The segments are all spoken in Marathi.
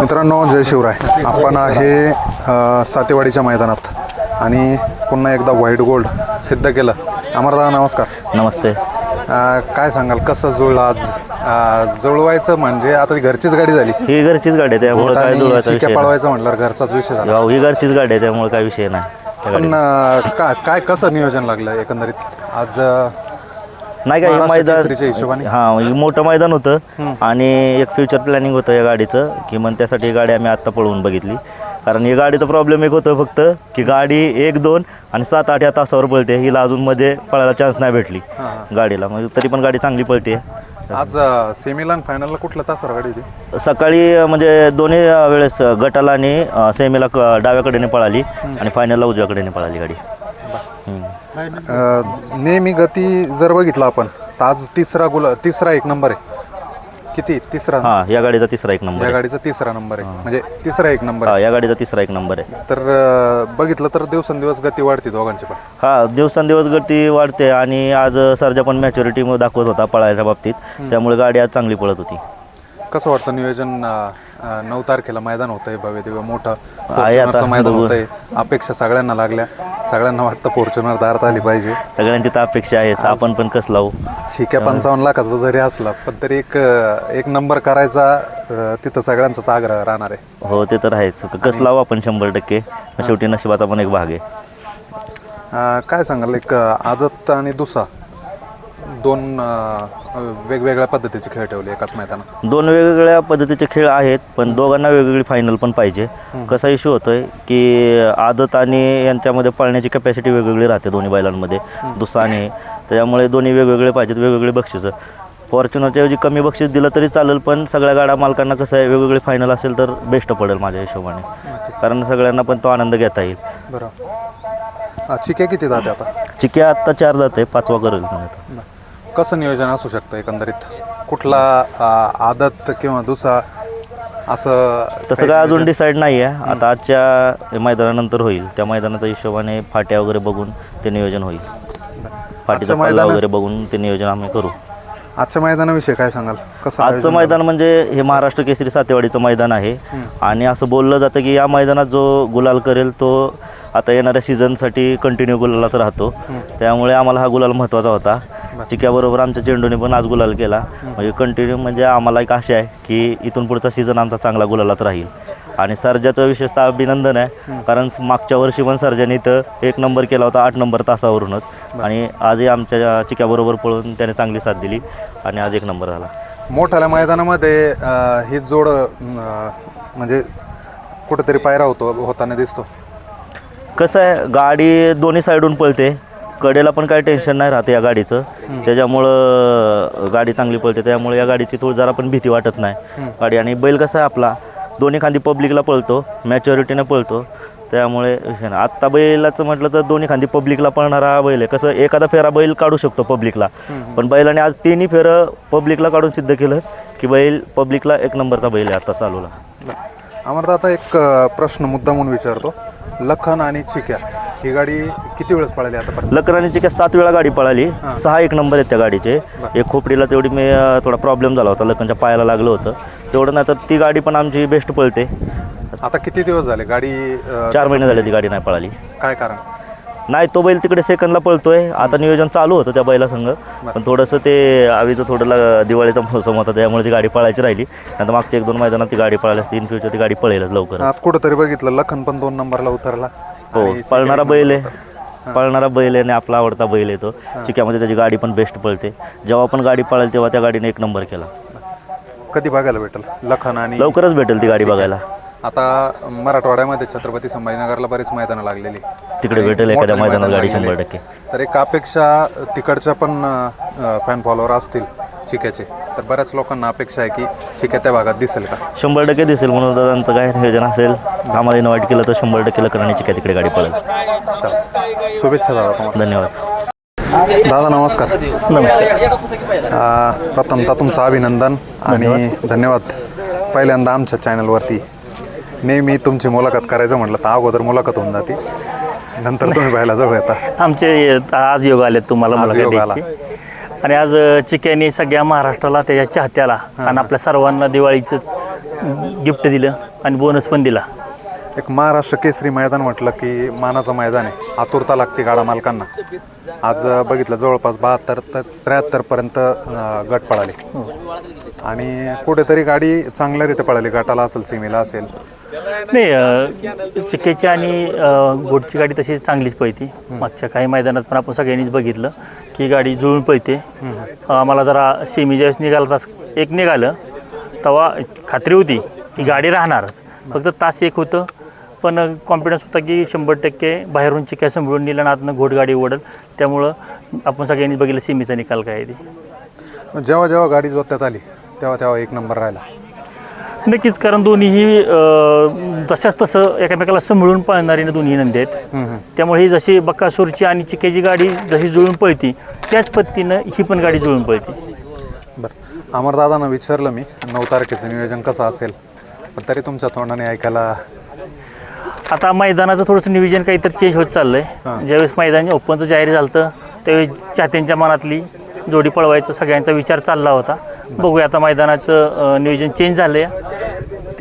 मित्रांनो जय शिवराय. आपण आहे सातेवाडीच्या मैदानात. आणि पुन्हा एकदा व्हाईट गोल्ड सिद्ध केलं. अमरदा नमस्कार. नमस्ते. काय सांगाल कसं जुळलं आज? जुळवायचं म्हणजे आता ती घरचीच गाडी झाली. ही घरचीच गाडी आहे त्यामुळे काय जुळवायचा विषय. पळवायचं म्हटल्यावर घरचाच विषय झाला. हो, ही घरचीच गाडी आहे त्यामुळे काय विषय नाही. पण काय काय कसं नियोजन लागलं एकंदरीत? आज नाही हे महाराष्ट्र मैदान हिशोबाने? हां हे मोठं मैदान होतं. आणि एक फ्युचर प्लॅनिंग होतं या गाडीचं की मग त्यासाठी ही गाडी आम्ही आत्ता पळवून बघितली. कारण ही गाडीचा प्रॉब्लेम एक होतं फक्त की गाडी एक दोन आणि सात आठ या तासावर पळते. हिला अजून मध्ये पळायला चान्स नाही भेटली गाडीला. म्हणजे तरी पण गाडी चांगली पळते. आज सेमीला आणि फायनलला कुठल्या तासावर गाडी होती? सकाळी अ, म्हणजे दोन्ही अ, वेळेस अ, गटाला आणि अ, सेमीला क- डाव्याकडेने पळाली आणि फायनलला उजव्याकडेने पळाली गाडी. अ, नेहमी गती जर बघितलं आपण तर आज तिसरा गुला तिसरा एक नंबर आहे. किती? तिसरा? हां या गाडीचा तिसरा एक नंबर या गाडीचा तिसरा नंबर आहे. म्हणजे तिसरा एक नंबर हा या गाडीचा तिसरा एक नंबर आहे. तर अ, बघितलं तर दिवसेंदिवस गती वाढते दोघांची पण. हा दिवसांदिवस गती वाढते आणि आज सरजा पण मॅच्युरिटी दाखवत होता पळायच्या बाबतीत. त्यामुळे गाडी आज चांगली पळत होती. कसं वाटतं नियोजन अ, नऊ तारखेला मैदान होतंय भव्य दिव्य मोठं आहे फॉर्च्युनरचं मैदान बघू. होतंय. अपेक्षा सगळ्यांना लागल्या. सगळ्यांना वाटतं फॉर्च्युनर दारात आली पाहिजे. सगळ्यांची तर अपेक्षा आहे आपण पण कस लावू? शिक्या पंचावन्न लाखाचा जरी असला पण तरी एक एक नंबर करायचा तिथं सगळ्यांचाच आग्रह राहणार आहे. हो ते तर आहेच. कस लावू आपण शंभर टक्के? शेवटी नशिबाचा पण एक भाग आहे. काय सांगाल एक आदत आणि दुसा दोन अ, वेगवेगळ्या पद्धतीचे खेळ ठेवले एकाच मैदानात? दोन वेगवेगळ्या पद्धतीचे खेळ आहेत पण दोघांना वेगवेगळी फायनल पण पाहिजे. कसा इश्यू होतोय की आदत आणि यांच्यामध्ये पळण्याची कॅपॅसिटी वेगवेगळी राहते दोन्ही बैलांमध्ये दुसरा आणि त्याच्यामुळे दोन्ही वेगवेगळे पाहिजेत वेगवेगळे बक्षिसं. फॉर्च्युनरच्या ऐवजी कमी बक्षीस दिलं तरी चालेल पण सगळ्या गाड्या मालकांना कसं आहे वेगवेगळी फायनल असेल तर बेस्ट पडेल माझ्या हिशोबाने. कारण सगळ्यांना पण तो आनंद घेता येईल. बरं. चिक्या किती जाते आता? चिक्या आत्ता चार जाते पाचवा करेल म्हणजे आता. कसं नियोजन असू शकतं एकंदरीत? कुठला आदत किंवा दुसा असं तसं काय अजून डिसाईड नाही आहे आता आजच्या मैदानानंतर होईल. त्या मैदानाच्या हिशोबाने फाट्या वगैरे बघून ते नियोजन होईल. फाटीचा पल्ला मैदान- वगैरे बघून ते नियोजन आम्ही करू. आजच्या मैदानाविषयी काय सांगाल? कसं आजचं आयोजन मैदान म्हणजे हे महाराष्ट्र केसरी सातेवाडीचं मैदान आहे. आणि असं बोललं जातं की या मैदानात जो गुलाल करेल तो आता येणाऱ्या सीझनसाठी कंटिन्यू गुलालात राहतो. त्यामुळे आम्हाला हा गुलाल महत्त्वाचा होता. चिक्याबरोबर आमच्या चेंडूने पण आज गुलाल केला. म्हणजे कंटिन्यू म्हणजे आम्हाला एक आशा आहे की इथून पुढचा सीझन आमचा चांगला गुलालात राहील. आणि सर्जाचं विशेषतः अभिनंदन आहे कारण मागच्या वर्षी पण सर्जाने इथं एक नंबर केला होता आठ नंबर तासावरूनच. आणि आजही आमच्या चिक्याबरोबर पळून त्याने चांगली साथ दिली आणि आज एक नंबर झाला मोठ्याल्या मैदानामध्ये ही जोड म्हणजे कुठेतरी पायरा होतो होताना दिसतो. कसं आहे गाडी दोन्ही साईडून पळते. कडेला पण काही टेन्शन नाही राहते या गाडीचं. त्याच्यामुळं गाडी चांगली पळते. त्यामुळे या गाडीची थोडी जरा पण भीती वाटत नाही. गाडी आणि बैल कसा आहे आपला? दोन्ही खांदी पब्लिकला पळतो. मॅच्युरिटीने पळतो. त्यामुळे विषय नाही. आत्ता बैलाचं म्हटलं तर दोन्ही खांदी पब्लिकला पळणारा बैल आहे. कसं एखादा फेरा बैल काढू शकतो पब्लिकला पण बैलाने आज तिन्ही फेरं पब्लिकला काढून सिद्ध केलं की बैल पब्लिकला एक नंबरचा बैल आहे आता चालूला. आम्हाला आता एक प्रश्न मुद्दा म्हणून विचारतो. लखन आणि चिक्या. ही गाडी किती वेळेस पळाली आतापर्यंत? लकरानीची काय सात वेळा गाडी पळाली. सहा एक नंबर आहेत त्या गाडीचे. एक खोपडीला तेवढी मी थोडा प्रॉब्लेम झाला होता. लखनच्या पायाला लागलं होतं. तेवढं नाही तर ती गाडी पण आमची बेस्ट पळते. आता किती दिवस झाले गाडी चार महिने झाले ती गाडी नाही पळाली. काय कारण? नाही तो बैल तिकडे सेकंदला पळतोय. आता नियोजन चालू होतं त्या बैला संघ पण थोडंसं ते आवीचं थोडं दिवाळीचा मोसम होता त्यामुळे ती गाडी पळायची राहिली. नंतर मागच्या एक दोन मैदानात ती गाडी पळाली असती इन फ्युचर ती गाडी पळेलच लवकर आज कुठंतरी बघितलं लखन पण दोन नंबरला उतरला. हो आणि पळणारा बैल आहे. पळणारा बैल आहे आणि आपला आवडता बैल आहे तो. चिक्यामध्ये त्याची गाडी पण बेस्ट पळते. जेव्हा पण गाडी पळेल तेव्हा त्या गाडीने एक नंबर केला. कधी बघायला भेटेल? लखन आणि लवकरच भेटेल ती गाडी बघायला. आता मराठवाड्यामध्ये छत्रपती संभाजीनगरला बरीच मैदानं लागलेली. तिकडे आणि भेटेल एखाद्या मोठाले मैदानात मैदान गाडी लागलेले. शंभर टक्के. तर एक अपेक्षा तिकडच्या पण फॅन फॉलोअर असतील चिक्याचे. तर बऱ्याच लोकांना अपेक्षा आहे की त्या भागात दिसेल का? शंभर टक्के दिसेल. म्हणून दादांचं काय नियोजन असेल आम्हाला इन्व्हाइट केलं तर शंभर टक्के लकरांची काय तिकडे गाडी पळेल. चला शुभेच्छा दादा तुम्हाला. धन्यवाद. दादा नमस्कार. अ, प्रथमतः तुमचं अभिनंदन आणि धन्यवाद. पहिल्यांदा आमच्या चॅनलवरती नेहमी तुमची मुलाखत करायचं म्हटलं तर अगोदर मुलाखत होऊन जाते. नंतर तुम्ही पाहायला जवळ येता आमचे आज योग आले तुम्हाला आज मला योग आला. द्यायची. आणि आज चिक्यानी सगळ्या महाराष्ट्राला त्याच्या चाहत्याला आणि आपल्या सर्वांना दिवाळीचं गिफ्ट दिलं आणि बोनस पण दिला. एक महाराष्ट्र केसरी मैदान म्हटलं की मानाचं मैदान आहे. आतुरता लागते गाडा मालकांना. आज बघितलं जवळपास बहात्तर ते त्र्याहत्तरपर्यंत गट पळाले. आणि कुठेतरी गाडी चांगल्या पळाली. गटाला असेल सिमीला असेल. नाही चिक्क्याची आणि अ, गोटची गाडी तशी चांगलीच पळती. मागच्या काही मैदानात पण आपण सगळ्यांनीच बघितलं. की गाडी जुळून पळते. आम्हाला जरा सेमी ज्यावेळेस निघाला तास एक निघालं. तेव्हा खात्री होती की गाडी राहणारच. फक्त तास एक होतं. पण कॉन्फिडन्स होता की शंभर टक्के बाहेरून चिक्क्या सांभाळून नेलं आणि आतनं घोटगाडी ओढल. त्यामुळं आपण सगळ्यांनीच बघितलं सेमीचा निकाल काय ते. जेव्हा जेव्हा गाडी जोत्यात आली तेव्हा तेव्हा एक नंबर राहिला. नक्कीच कारण दोन्हीही जशाच तसं एकमेकाला सांभाळून पळणारी दोन्ही नंदी आहेत. त्यामुळे ही जशी बक्कासूरची आणि चिक्याची गाडी जशी जुळून पळती त्याच पद्धतीनं ही पण गाडी जुळून पळती. बरं. अमरदादांना विचारलं मी नऊ तारखेचं नियोजन कसं असेल? पण तरी तुमच्या तोंडाने ऐकायला आता मैदानाचं थोडंसं नियोजन काहीतरी चेंज होत चाललंय. ज्यावेळेस मैदान ओपनचं जाहीर झालं त्यावेळेस चाहत्यांच्या मनातली जोडी पळवायचा सगळ्यांचा विचार चालला होता. बघूया आता मैदानाचं नियोजन चेंज झालं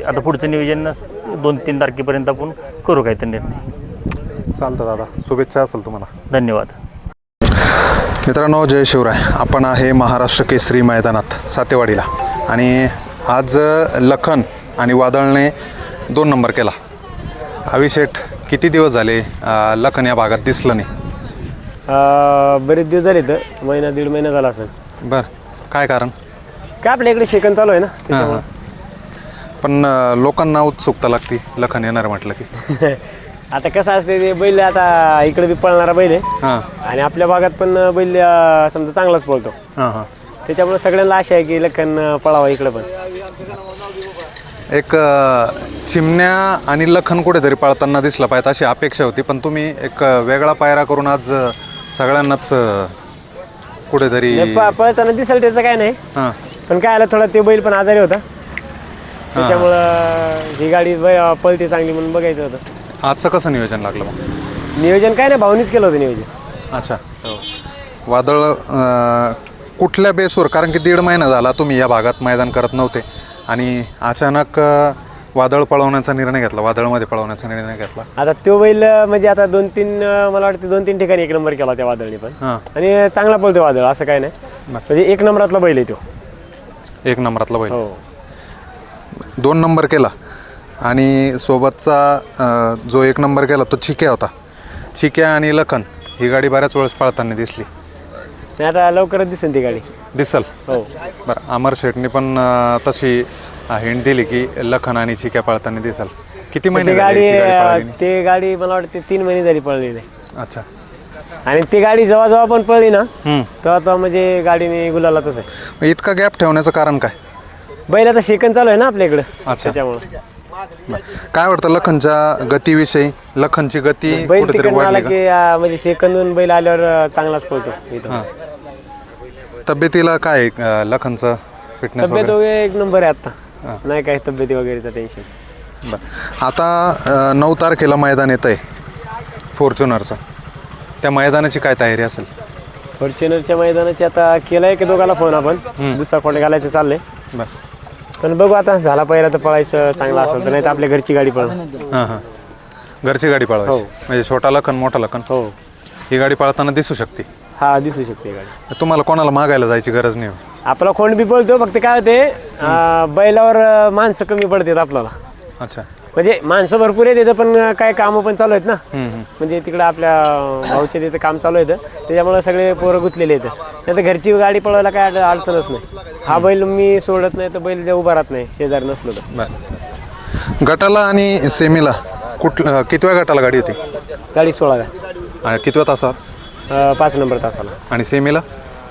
आता पुढचं नियोजन दोन तीन तारखेपर्यंत आपण करू काहीतरी निर्णय. चालतं दादा. शुभेच्छा असेल तुम्हाला. धन्यवाद. मित्रांनो जय शिवराय. आपण आहे महाराष्ट्र केसरी मैदानात सातेवाडीला. आणि आज लखन आणि वादळने दोन नंबर केला. अभिषेक किती दिवस झाले लखन या भागात दिसलं नाही? अं, बरेच दिवस झाले तर महिना दीड महिना झाला असेल. बरं. काय कारण? काय आपल्या इकडे शेकन चालू आहे ना त्याच्यामुळं. पण अं, लोकांना उत्सुकता लागती लखन येणार म्हटलं की. आता कसं असते ते बैल आता इकडे बी पळणारा बैल आहे. हां. आणि आपल्या भागात पण बैल अं, समजा चांगलाच पळतो. हां हां. त्याच्यामुळे सगळ्यांना आशा आहे की लखन अं, पळावा इकडे पण. एक अं, चिमण्या आणि लखन कुठेतरी पळताना दिसला पाहिजे अशी अपेक्षा होती. पण तुम्ही एक अं, वेगळा पायरा करून आज अं, सगळ्यांनाच अं, कुठेतरी नाही, प- पळताना दिसेल त्याचं काय नाही. हां. पण काय आलं थोडा ते बैल पण आजारी होता. त्याच्यामुळं ही गाडी बै- पळते चांगली म्हणून बघायचं होतं. आजचं कसं नियोजन लागलं मग? नियोजन काय नाही भावनीच केलं होतं नियोजन. अच्छा. वादळ अं, कुठल्या बेसवर? कारण की दीड महिना झाला तुम्ही या भागात मैदान करत नव्हते. आणि अचानक अं, वादळ पळवण्याचा निर्णय घेतला वादळमध्ये पळवण्याचा निर्णय घेतला. आता तो बैल अं, म्हणजे आता दोन तीन अं, मला वाटतं दोन तीन ठिकाणी एक नंबर केला त्या वादळनी पण. हां. आणि चांगला पळतो वादळ असं काय नाही. म्हणजे एक नंबरातला बैल आहे तो. एक नंबरातला बैल. हो. दोन नंबर केला. आणि सोबतचा जो एक नंबर केला तो चिक्या होता. चिक्या आणि लखन ही गाडी बऱ्याच वेळेस पळताना दिसली. नाही आता लवकरच दिसेल ती गाडी. दिसल? हो. बरं अमर शेटनी पण अं, तशी हिंट दिली की लखन आणि चिक्या पळताना दिसल. किती ती महिने झाले गाडी ती गाडी अं, पळाली? ती गाडी मला वाटते तीन महिने झाली पळलेली. आहे. अच्छा. आणि ती गाडी जेव्हा जेव्हा पण पळली ना हम्म. तेव्हा तेव्हा म्हणजे गाडीने गुलाला तसं आहे. मग इतका गॅप ठेवण्याचं कारण काय? बैल आता शेकन चालू आहे ना आपल्या इकडं. अच्छा. त्याच्यामुळे. काय वाटतं लखनच्या गतीविषयी? लखनची गती बैल कुठेतरी तिकडनं आला वाढली का म्हणजे शेकंदून बैल आल्यावर चांगलाच पळतो इथं. तब्येतीला काय आहे, अं, लखनचं फिटनेस तब्येत वगैरे? वगैरे एक नंबर आहे आता नाही काही तब्येती वगैरेचं टेन्शन बरं. आता अं, नऊ तारखेला मैदान येत आहे फॉर्च्युनरचं. त्या मैदानाची काय तयारी असेल? फॉर्च्युनरच्या मैदानाची आता केलाय की दोघाला फोन आपण. दुसरा कोण घालायचं चाललंय. बरं. पण बघू आता झाला पहिला तर पळायचं चांगला असेल तर नाही तर आपल्या घरची गाडी पळ. हां हां. घरची गाडी पळवायची. म्हणजे छोटा लखन मोठा लखन. हो. ही गाडी पळताना दिसू शकते. हा दिसू शकते गाडी. तुम्हाला कोणाला मागायला जायची गरज नाही. आपला खोंड बी पळतो फक्त काय होते अं, बैलावर अं, माणसं कमी पडतात आपल्याला. अच्छा. म्हणजे माणसं भरपूर आहेत इथं पण काय कामं पण चालू आहेत ना. म्हणजे तिकडं आपल्या भाऊच्या तिथं काम चालू आहे त्याच्यामुळे सगळे पोरं गुंतलेले आहेत. नाही तर घरची गाडी पळवायला काय अड- अडचणच नाही. हा बैल मी सोडत नाही तर बैल जे उभा राहत नाही शेजारी नसलो तर. गटाला आणि सेमीला कुठल्या कितव्या गटाला गाडी होती? गाडी सोळा का आणि कितव्या तासावर? पाच नंबर तासाला. आणि सेमीला?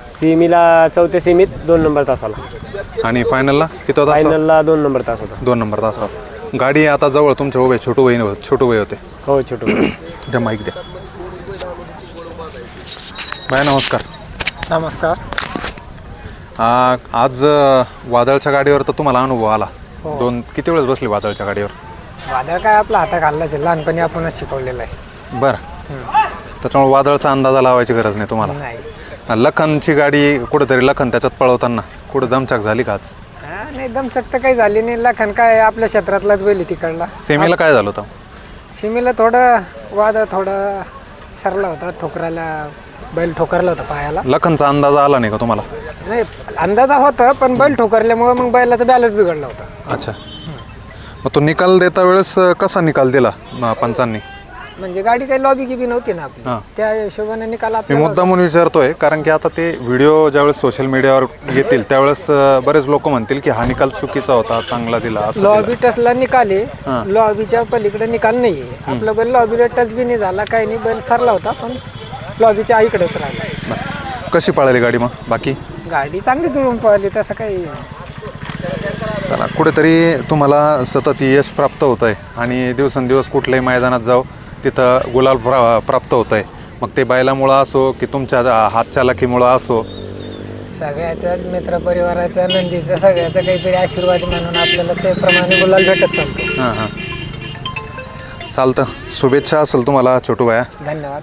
सेमीला चौथ्या सेमीत दोन नंबर तासाला. आणि फायनलला तासावर? फायनलला दोन नंबर तास होता. दोन नंबर तासावर. गाडी आता जवळ तुमच्या उभे छोटू वही छोटू वही होते. हो छोटू द्या माईक द्या. बाय नमस्कार. नमस्कार. आ, आज अ, वादळच्या गाडीवर तर तुम्हाला अनुभव आला. दोन किती वेळेस बसली वादळच्या गाडीवर? वादळ काय आपला हाता घाललाच आहे. लहानपणी आपणच शिकवलेलं आहे. बरं. त्याच्यामुळे वादळचा अंदाजा लावायची गरज नाही तुम्हाला. नाही. लखनची गाडी कुठेतरी लखन त्याच्यात पळवताना कुठं दमचाक झाली का आज? हा, एकदम चक्त काही झाली नाही. लखन काय आपल्या क्षेत्रातलाच बैल आहे तिकडला. सेमीला काय झालं होतं? सिमीला थोडं वाद थोडं सरला होता ठोकराला बैल ठोकरला होता पायाला. लखनचा अंदाज आला नाही का तुम्हाला? नाही अंदाजा होता पण बैल ठोकरल्यामुळे मग बैलाचा बॅलन्स बिघडला होता. अच्छा. मग तो निकाल देता वेळेस अ, कसा निकाल दिला पंचांनी? म्हणजे गाडी काही लॉबी गिबी नव्हती ना आपली. हां. त्या हिशोबाने निकाल मी आपल्याला मुद्दा म्हणून विचारतोय कारण की आता ते व्हिडिओ ज्यावेळेस सोशल मीडियावर येतील त्यावेळेस अ, बरेच लोक म्हणतील की हा निकाल चुकीचा होता चांगला दिला असं. लॉबी टचला निकाल आहे. लॉबीच्या पलीकडे निकाल नाही आहे आपला बैल लॉबीला टच बी नाही झाला काही नाही बैल सरला होता पण लॉबीच्या आईकडेच राहिला. बरं. कशी पळाली गाडी मग? बाकी? गाडी चांगली जुळून पळाली तसं काही चला कुठेतरी तुम्हाला सतत यश प्राप्त होत आहे आणि दिवसेंदिवस कुठल्याही मैदानात जाऊ. तिथं गुलाल प्रा प्राप्त होत आहे मग ते बैलामुळं असो की तुमच्या हातच्या लकीमुळं असो. सगळ्याच्याच मित्रपरिवाराचा नंदीचा सगळ्याचा काहीतरी आशीर्वाद म्हणून आपल्याला ते प्रमाणे गुलाल भेटत चालतो. हां हां. चालतं. शुभेच्छा असेल तुम्हाला छोटू बाया धन्यवाद.